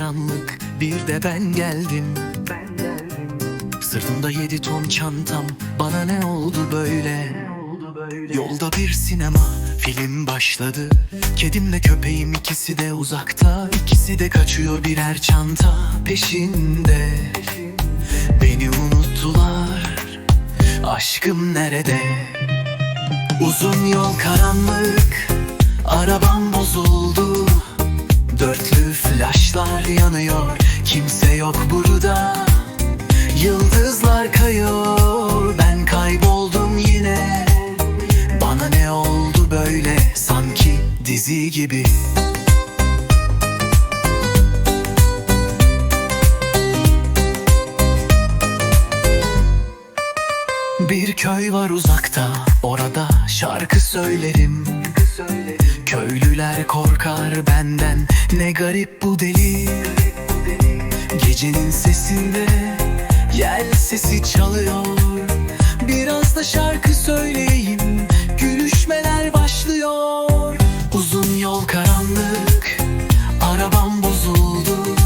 karanlık. Bir de ben geldim. Sırtımda yedi ton çantam. Bana ne oldu böyle? Yolda bir sinema film başladı. Kedimle köpeğim ikisi de uzakta. İkisi de kaçıyor birer çanta peşinde. Beni unuttular. Aşkım nerede? Uzun yol karanlık yok burada. Yıldızlar kayıyor. Ben kayboldum yine. Bana ne oldu böyle? Sanki dizi gibi. Bir köy var uzakta. Orada şarkı söylerim. Köylüler korkar benden. Ne garip bu deli Gecenin sesinde Yel sesi çalıyor. Biraz da şarkı söyleyeyim Gülüşmeler başlıyor. Uzun yol karanlık Arabam bozuldu.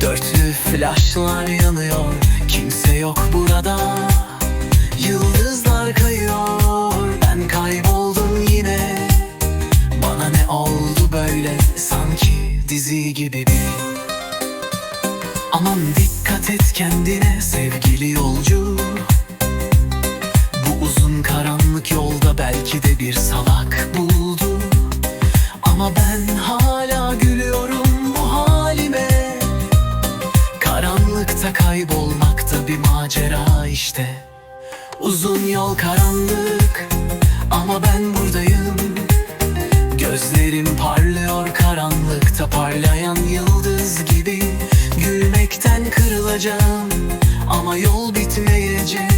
Dörtlü flaşlar yanıyor Kimse yok burada. Yıldızlar kayıyor Ben kayboldum yine. Bana ne oldu böyle Sanki dizi gibi bir Aman dikkat et kendine sevgili yolcu. Bu uzun karanlık yolda belki de bir salak buldu. Ama ben hala gülüyorum bu halime. Karanlıkta kaybolmak da bir macera işte. Uzun yol karanlık ama ben buradayım Kırılacağım ama yol bitmeyecek.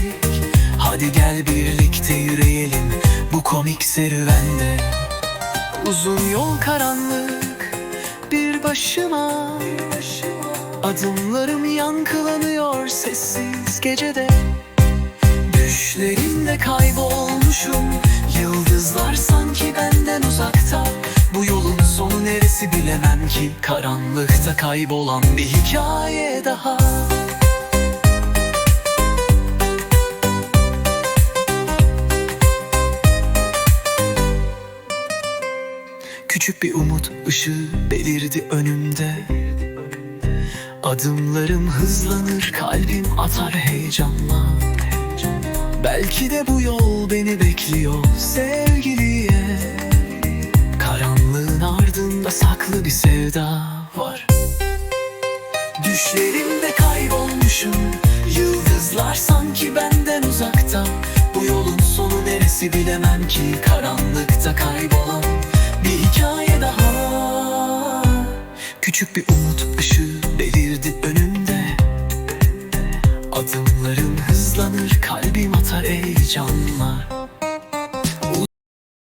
Hadi gel birlikte yürüyelim bu komik serüvende. Uzun yol karanlık bir başıma Adımlarım yankılanıyor sessiz gecede. Düşlerimde kaybolmuşum Yıldızlar sanki benden uzakta neresi bilemem ki Karanlıkta kaybolan bir hikaye daha. Küçük bir umut ışığı belirdi önümde. Adımlarım hızlanır, kalbim atar heyecanla. Belki de bu yol beni bekliyor. Sevgiliye saklı bir sevda var. Düşlerimde kaybolmuşum. Yıldızlar sanki benden uzakta. Bu yolun sonu neresi bilemem ki. Karanlıkta kaybolan bir hikaye daha. Küçük bir umut ışığı belirdi önümde. Adımlarım hızlanır kalbim atar heyecanla